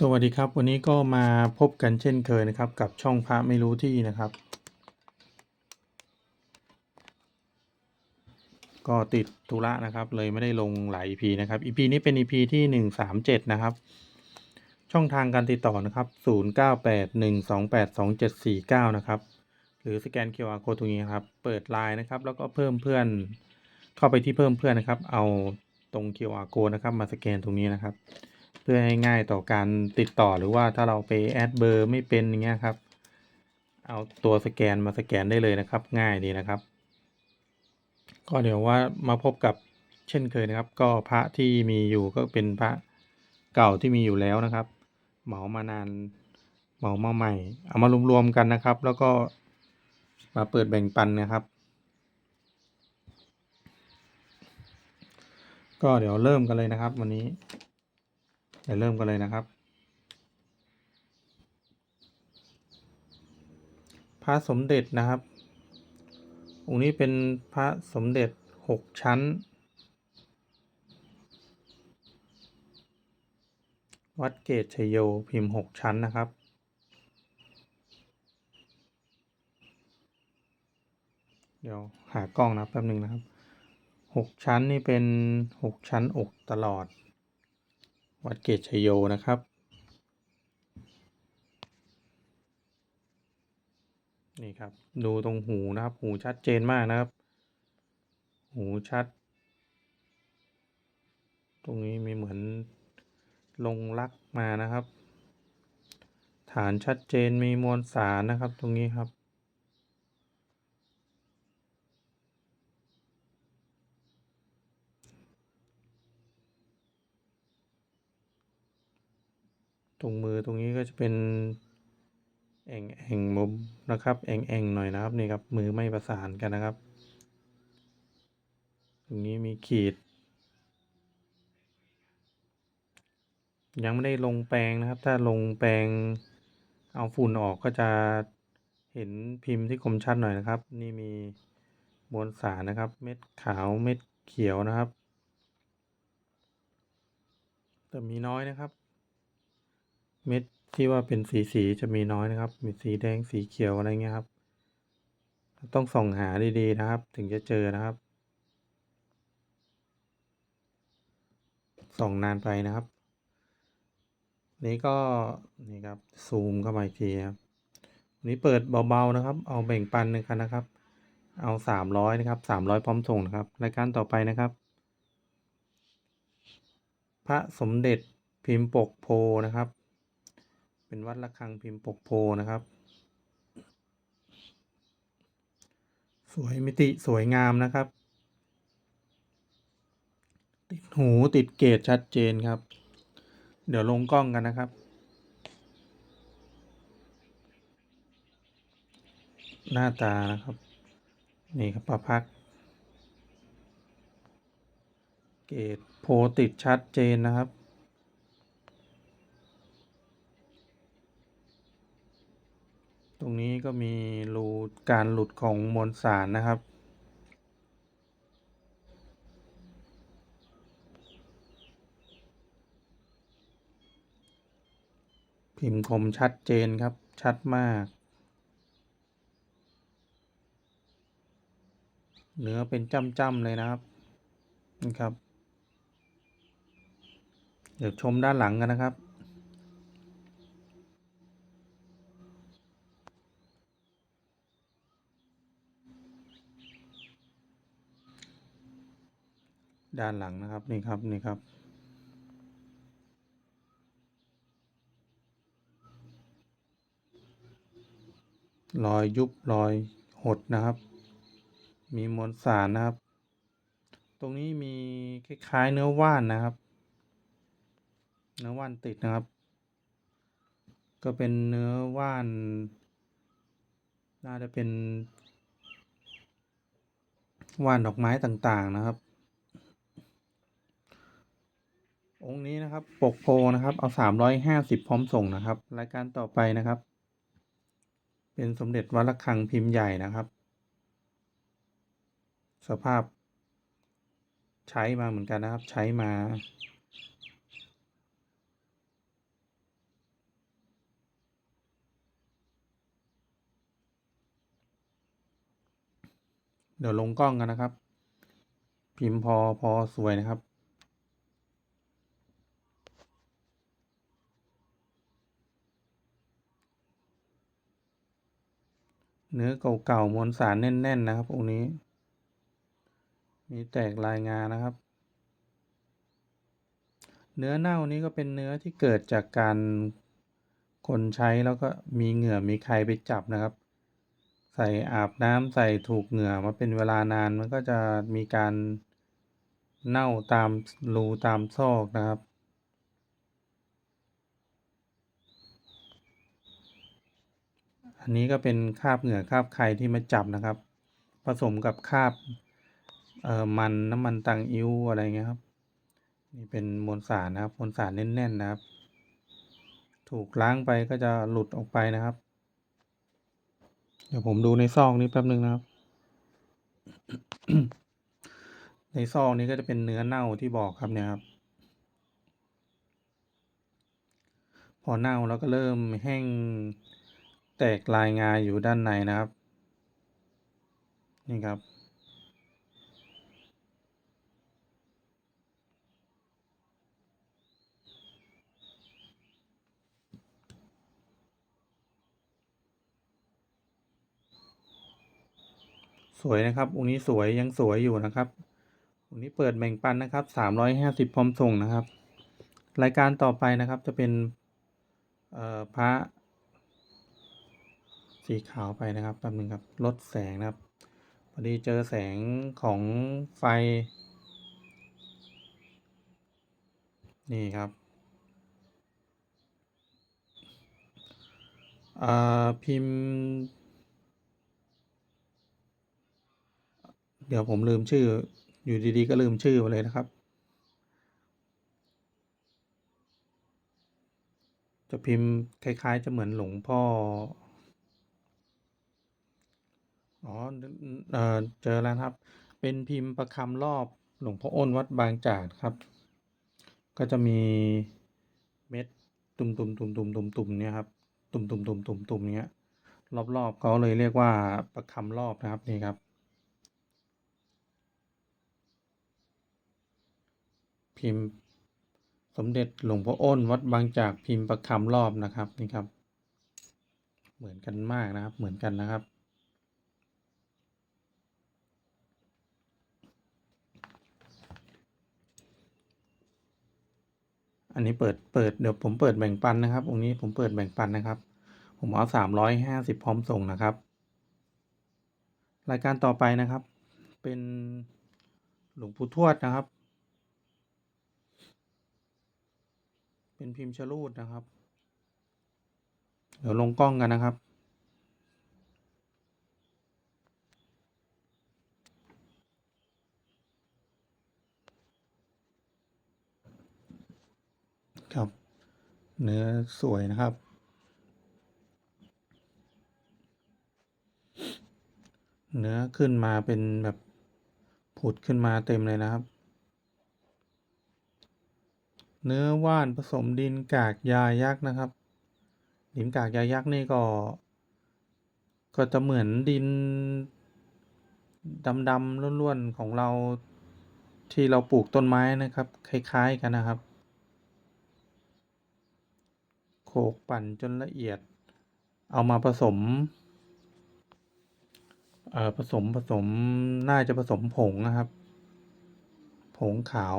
สวัสดีครับ วันนี้ก็มาพบกันเช่นเคยนะครับ กับช่องพระไม่รู้ที่นะครับ ก็ติดธุระนะครับ เลยไม่ได้ลงหลาย EP นะครับ EP นี้เป็น EP ที่หนึ่งสามเจ็ดนะครับ ช่องทางการติดต่อนะครับศูนย์เก้าแปดหนึ่งสองแปดสองเจ็ดสี่เก้านะครับ หรือสแกน QR code ตรงนี้ครับ เปิดไลน์นะครับ แล้วก็เพิ่มเพื่อนเข้าไปที่เพิ่มเพื่อนนะครับ เอาตรง QR code นะครับ มาสแกนตรงนี้นะครับ เพื่อให้ง่ายต่อการติดต่อหรือว่าถ้าเราไปแอดเบอร์ไม่เป็นอย่างเงี้ยครับ เอาตัวสแกนมาสแกนได้เลยนะครับ ง่ายดีนะครับ ก็เดี๋ยวว่ามาพบกับเช่นเคยนะครับ ก็พระที่มีอยู่ก็เป็นพระเก่าที่มีอยู่แล้วนะครับ เหมามานานเหมามาใหม่ เอามารวมๆกันนะครับ แล้วก็มาเปิดแบ่งปันนะครับ ก็เดี๋ยวเริ่มกันเลยนะครับ วันนี้ เดี๋ยวเริ่มกันเลยนะครับ พระสมเด็จนะครับ องค์นี้เป็นพระสมเด็จหกชั้น วัดเกตชยโยพิมพ์หกชั้นนะครับเดี๋ยวหากล้องนะแป๊บหนึ่งนะครับหกชั้นนี่เป็นหกชั้นอกตลอด วัดเกตชโยนะครับ นี่ครับ ดูตรงหูนะครับ หูชัดเจนมากนะครับ หูชัด ตรงนี้มีเหมือนลงลักมานะครับ ฐานชัดเจนมีมวลสารนะครับ ตรงนี้ครับ ตรงมือตรงนี้ก็จะเป็นแอ่งแอ่งมุมนะครับ แอ่งแอ่งหน่อยนะครับนี่ครับมือไม่ประสานกันนะครับ ตรงนี้มีขีด ยังไม่ได้ลงแปลงนะครับ ถ้าลงแปลงเอาฝุ่นออกก็จะเห็นพิมพ์ที่คมชัดหน่อยนะครับ นี่มีมวลสารนะครับ เม็ดขาวเม็ดเขียวนะครับ แต่มีน้อยนะครับ เม็ดที่ว่าเป็นสีสีจะมีน้อยนะครับ มีสีแดงสีเขียวอะไรเงี้ยครับ ต้องส่องหาดีๆนะครับ ถึงจะเจอนะครับ ส่องนานไปนะครับ นี้ก็นี่ครับซูมเข้ามาอีกทีครับวันนี้เปิดเบาๆนะครับ เอาแบ่งปันหนึ่งกันนะครับ เอาสามร้อยนะครับสามร้อยพร้อมส่งนะครับรายการต่อไปนะครับ พระสมเด็จพิมพ์ปกโพนะครับ เป็นวัดระฆังพิมพ์ปกโพนะครับ สวยมิติสวยงามนะครับ ติดหูติดเกตชัดเจนครับ เดี๋ยวลงกล้องกันนะครับ หน้าตานะครับ นี่ครับประพักเกตโพติดชัดเจนนะครับ ตรงนี้ก็มีรูการหลุดของมวลสารนะครับ พิมพ์คมชัดเจนครับ ชัดมาก เนื้อเป็นจ้ำๆเลยนะครับนี่ครับ เดี๋ยวชมด้านหลังกันนะครับ ด้านหลังนะครับนี่ครับนี่ครับ รอยยุบรอยหดนะครับ มีมวลสารนะครับ ตรงนี้มีคล้ายๆเนื้อว่านนะครับ เนื้อว่านติดนะครับ ก็เป็นเนื้อว่าน น่าจะเป็นว่านดอกไม้ต่างๆนะครับ องค์นี้นะครับปกโพนะครับเอาสามร้อยห้าสิบพร้อมส่งนะครับ รายการต่อไปนะครับ เป็นสมเด็จวัดระฆังพิมพ์ใหญ่นะครับ สภาพ ใช้มาเหมือนกันนะครับ ใช้มา เดี๋ยวลงกล้องกันนะครับ พิมพ์พอพอสวยนะครับ เนื้อเก่าๆมวลสารแน่น ๆ นะครับ องค์นี้ มีแตกลายงานะครับ เนื้อเน่านี้ก็เป็นเนื้อที่เกิดจากการคนใช้แล้วก็มีเหงื่อมีใครไปจับนะครับ ใส่อาบน้ำใส่ถูกเหงื่อมาเป็นเวลานานมันก็จะมีการเน่าตามรูตามซอกนะครับ อันนี้ก็เป็นคราบเหงื่อคราบใครที่มาจับนะครับ ผสมกับคราบเอ่อมันน้ำมันตังอิ้วอะไรเงี้ยครับ นี่เป็นมวลสารนะครับมวลสารแน่นๆนะครับ ถูกล้างไปก็จะหลุดออกไปนะครับ เดี๋ยวผมดูในซองนี้แป๊บนึงนะครับ ในซองนี้ก็จะเป็นเนื้อเน่าที่บอกครับเนี่ยครับ พอเน่าแล้วก็เริ่มแห้ง แตกลายงาอยู่ด้านในนะครับ นี่ครับ สวยนะครับองค์นี้สวยยังสวยอยู่นะครับองค์นี้เปิดแบ่งปันนะครับสามร้อยห้าสิบพร้อมส่งนะครับ รายการต่อไปนะครับจะเป็นเอ่อพระ สีขาวไปนะครับแป๊บนึงครับลดแสงนะครับพอดีเจอแสงของไฟ นี่ครับอ่อพิมพ์ เดี๋ยวผมลืมชื่อ อยู่ดีๆ ก็ลืมชื่อไปเลยนะครับ จะพิมพ์คล้าย ๆ จะเหมือนหลวงพ่อ อ๋อเออเจอแล้วครับ เป็นพิมพ์ประคำรอบหลวงพ่ออ้นวัดบางจากครับ ก็จะมีเม็ดตุ่มๆุ่มตุ่มตุ่มตุ่มตุ่มเนี่ยครับ ตุ่มตุ่มตุ่มตุ่มตุ่มเนี้ย รอบๆเขาเลยเรียกว่าประคำรอบนะครับนี่ครับ พิมพ์สมเด็จหลวงพ่ออ้นวัดบางจากพิมพ์ประคำรอบนะครับนี่ครับ เหมือนกันมากนะครับ เหมือนกันนะครับ อันนี้เปิดเปิดเดี๋ยวผมเปิดแบ่งปันนะครับองค์นี้ผมเปิดแบ่งปันนะครับ ผมเอาสามร้อยห้าสิบพร้อมส่งนะครับ รายการต่อไปนะครับ เป็นหลวงปู่ทวดนะครับ เป็นพิมพ์ชะลูดนะครับ เดี๋ยวลงกล้องกันนะครับ ครับ เนื้อสวยนะครับ เนื้อขึ้นมาเป็นแบบผุดขึ้นมาเต็มเลยนะครับ เนื้อว่านผสมดินกากยายักษ์นะครับ ดินกากยายักษ์นี่ก็ ก็จะเหมือนดินดำๆล้วนๆของเราที่เราปลูกต้นไม้นะครับ คล้าย ๆ กันนะครับ โขกปั่นจนละเอียด เอามาผสมเอ่อผสมผสมน่าจะผสมผงนะครับ ผงขาว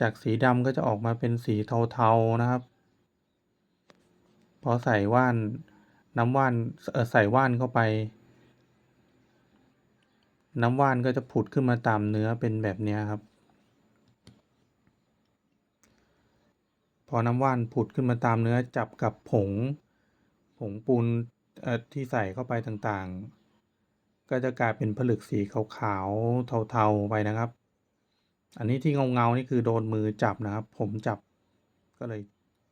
จากสีดำก็จะออกมาเป็นสีเทาๆนะครับ พอใส่ว่านน้ำว่านเออใส่ว่านเข้าไป น้ำว่านก็จะผุดขึ้นมาตามเนื้อเป็นแบบนี้ครับ อน้ำว่านผุดขึ้นมาตามเนื้อจับกับผง ผงปูนที่ใส่เข้าไปต่างๆ ก็จะกลายเป็นผลึกสีขาวๆเทาๆไปนะครับ อันนี้ที่เงาๆนี่คือโดนมือจับนะครับ ผมจับก็เลย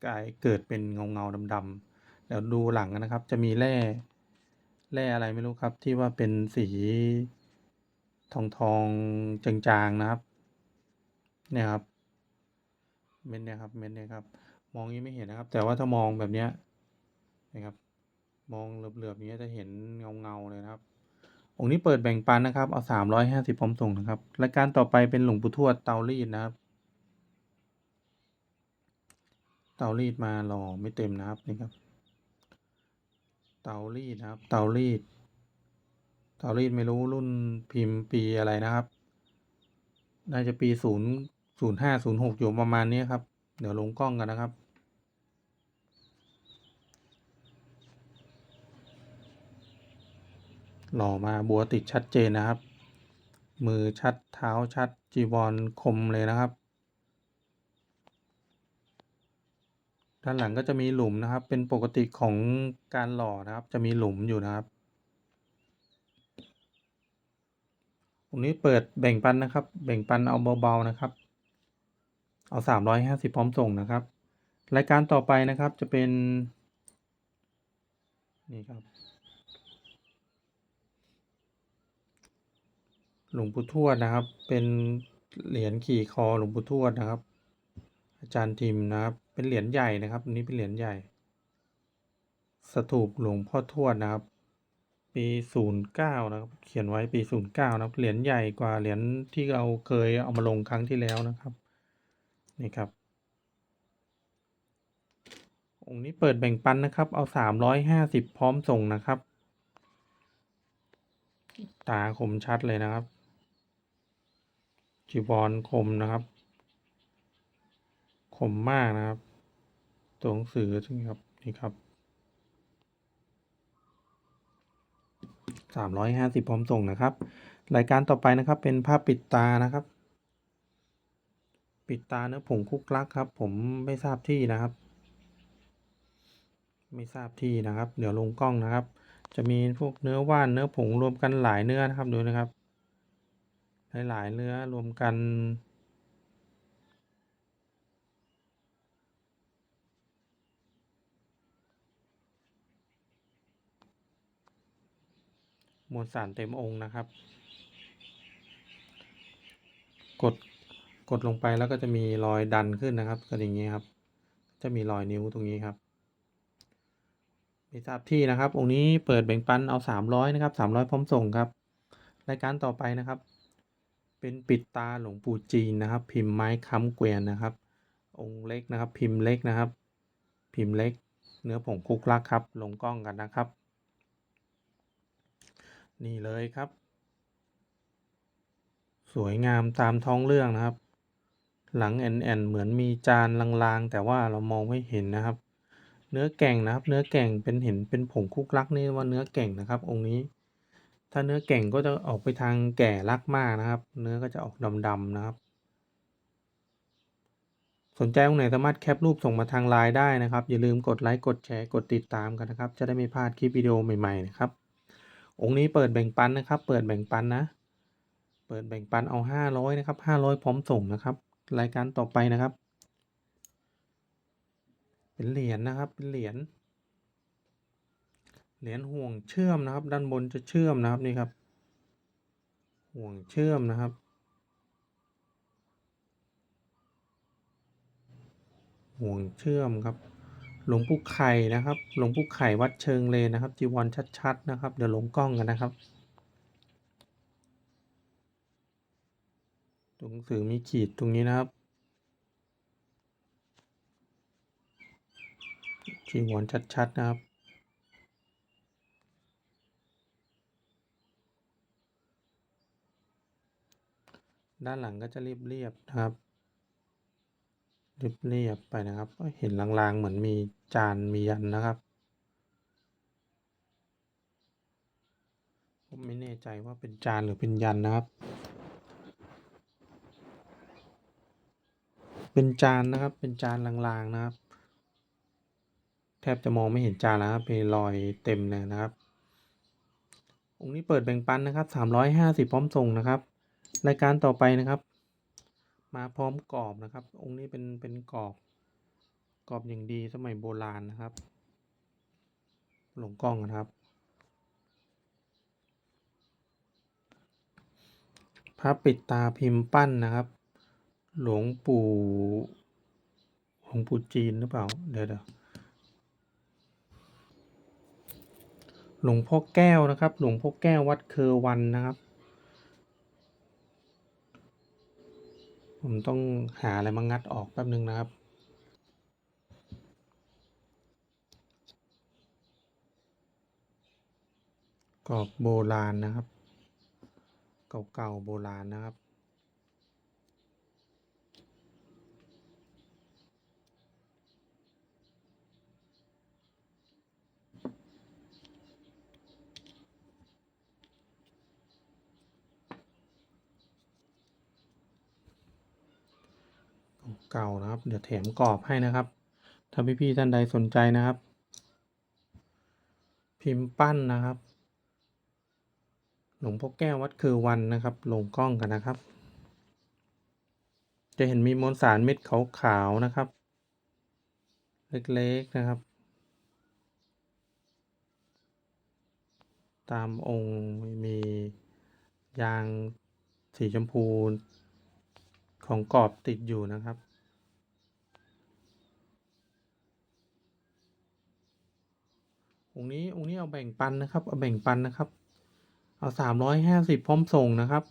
กลายเกิดเป็นเงาๆดำๆเดี๋ยวดูหลังนะครับ จะมีแร่แร่อะไรไม่รู้ครับ ที่ว่าเป็นสีทองทองๆจางๆนะครับ เนี่ยครับ เม็ดเนี่ยครับเม็ดเนี่ยครับ มองนี้ไม่เห็นนะครับ แต่ว่าถ้ามองแบบเนี้ยนะครับ มองเหลือบๆนี้จะเห็นเงาๆเลยนะครับ องค์นี้เปิดแบ่งปันนะครับ เอาสามร้อยห้าสิบพร้อมส่งนะครับรายการต่อไปเป็นหลวงปู่ทวดเตารีดนะครับ เตารีดมาหล่อไม่เต็มนะครับนี่ครับ เตารีดนะครับ เตารีด เตารีดไม่รู้รุ่นพิมพ์ปีอะไรนะครับ น่าจะปีศูนย์ ศูนย์ห้าศูนย์หกอยู่ประมาณนี้ครับ เดี๋ยวลงกล้องกันนะครับ หล่อมาบัวติดชัดเจนนะครับ มือชัดเท้าชัดจีวรคมเลยนะครับ ด้านหลังก็จะมีหลุมนะครับ เป็นปกติของการหล่อนะครับ จะมีหลุมอยู่นะครับตรงนี้เปิดแบ่งปันนะครับ แบ่งปันเอาเบาๆนะครับ เอาสามร้อยห้าสิบพร้อมส่งนะครับ รายการต่อไปนะครับจะเป็น นี่ครับ หลวงปู่ทวดนะครับ เป็นเหรียญขี่คอหลวงปู่ทวดนะครับ อาจารย์ทิมนะครับ เป็นเหรียญใหญ่นะครับอันนี้เป็นเหรียญใหญ่ สถูปหลวงพ่อทวดนะครับ ปีศูนย์เก้านะครับ เขียนไว้ปีศูนย์เก้านะครับ เหรียญใหญ่กว่าเหรียญที่เราเคยเอามาลงครั้งที่แล้วนะครับ นี่ครับ องค์นี้เปิดแบ่งปันนะครับ เอาสามร้อยห้าสิบพร้อมส่งนะครับ ตาคมชัดเลยนะครับ จีวรคมนะครับ คมมากนะครับ ตัวหนังสือใช่ไหมครับ นี่ครับสามร้อยห้าสิบพร้อมส่งนะครับ รายการต่อไปนะครับเป็นภาพปิดตานะครับ ปิดตาเนื้อผงคุกลักครับ ผมไม่ทราบที่นะครับ ไม่ทราบที่นะครับ เดี๋ยวลงกล้องนะครับ จะมีพวกเนื้อว่านเนื้อผงรวมกันหลายเนื้อนะครับดูนะครับ หลายๆเนื้อรวมกันมวลสารเต็มองค์นะครับ กด กดลงไปแล้วก็จะมีรอยดันขึ้นนะครับก็อย่างนี้ครับ จะมีรอยนิ้วตรงนี้ครับม่ทราบที่นะครับ องค์นี้เปิดแบ่งปันเอาสามร้อยนะครับสามร้อยพร้อมส่งครับ รายการต่อไปนะครับ เป็นปิดตาหลวงปู่จีนนะครับ พิมพ์ไม้ค้ำเกวียนนะครับ องค์เล็กนะครับ พิมพ์เล็กนะครับ พิมพ์เล็ก เนื้อผงคุกลักครับ ลงกล้องกันนะครับ นี่เลยครับ สวยงามตามท้องเรื่องนะครับ หลังแอนแอนเหมือนมีจานลางๆ แต่ว่าเรามองไม่เห็นนะครับ เนื้อแก่งนะครับ เนื้อแก่งเป็นเห็นเป็นผงคุกลักนี่ว่าเนื้อแก่งนะครับ องค์นี้ ถ้าเนื้อแก่งก็จะออกไปทางแก่ลักมากนะครับ เนื้อก็จะออกดำๆนะครับ สนใจองค์ไหนสามารถแคปรูปส่งมาทางไลน์ได้นะครับ อย่าลืมกดไลค์กดแชร์กดติดตามกันนะครับ จะได้ไม่พลาดคลิปวิดีโอใหม่ๆนะครับ องค์นี้เปิดแบ่งปันนะครับ เปิดแบ่งปันนะ เปิดแบ่งปันเอาห้าร้อยนะครับห้าร้อยพร้อมส่งนะครับ รายการต่อไปนะครับ เป็นเหรียญนะครับ เป็นเหรียญ เหรียญห่วงเชื่อมนะครับ ด้านบนจะเชื่อมนะครับนี่ครับ ห่วงเชื่อมนะครับ ห่วงเชื่อมครับ หลวงปู่ไข่นะครับ หลวงปู่ไข่วัดเชิงเลนนะครับ จีวรชัดๆนะครับ เดี๋ยวลงกล้องกันนะครับ ตัวหนังสือมีขีดตรงนี้นะครับจีวรชัดๆนะครับด้านหลังก็จะเรียบๆนะครับเรียบๆไปนะครับ เห็นลางๆเหมือนมีจานมียันนะครับ ผมไม่แน่ใจว่าเป็นจานหรือเป็นยันนะครับ เป็นจานนะครับ เป็นจานลางๆนะครับ แทบจะมองไม่เห็นจานแล้วครับเป็นรอยเต็มเลยนะครับ องค์นี้เปิดแบ่งปันนะครับสามร้อยห้าสิบพร้อมส่งนะครับ รายการต่อไปนะครับ มาพร้อมกรอบนะครับ องค์นี้เป็นเป็นกรอบกรอบอย่างดีสมัยโบราณนะครับ หลงกล้องนะครับพระปิดตาพิมพ์ปั้นนะครับ หลวงปู่หลวงปู่จีนหรือเปล่า เดี๋ยวเดี๋ยวหลวงพ่อแก้วนะครับ หลวงพ่อแก้ววัดเคอวันนะครับ ผมต้องหาอะไรมางัดออกแป๊บนึงนะครับกรอบโบราณนะครับ เก่าๆโบราณนะครับ เก่านะครับ เดี๋ยวแถมกรอบให้นะครับ ถ้าพี่ๆท่านใดสนใจนะครับ พิมพ์ปั้นนะครับ หลวงพ่อแก้ววัดคือวันนะครับ ลงกล้องกันนะครับ จะเห็นมีมวลสารเม็ดขาวๆนะครับ เล็กๆนะครับ ตามองค์มียางสีชมพูของกรอบติดอยู่นะครับ องค์นี้องค์นี้เอาแบ่งปันนะครับ เอาแบ่งปันนะครับ เอาสามร้อยห้าสิบพร้อมส่งนะครับ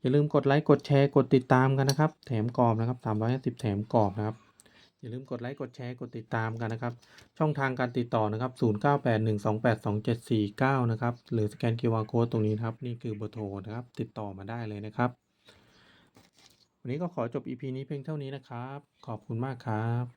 อย่าลืมกดไลค์กดแชร์กดติดตามกันนะครับ แถมกรอบนะครับสามร้อยห้าสิบแถมกรอบนะครับ อย่าลืมกดไลค์กดแชร์กดติดตามกันนะครับ ช่องทางการติดต่อนะครับ0 9 8 1 2 8 2 7 4 9นะครับ หรือสแกน QR Code ตรงนี้นะครับ นี่คือเบอร์โทรนะครับ ติดต่อมาได้เลยนะครับ วันนี้ก็ขอจบ EP นี้เพียงเท่านี้นะครับ ขอบคุณมากครับ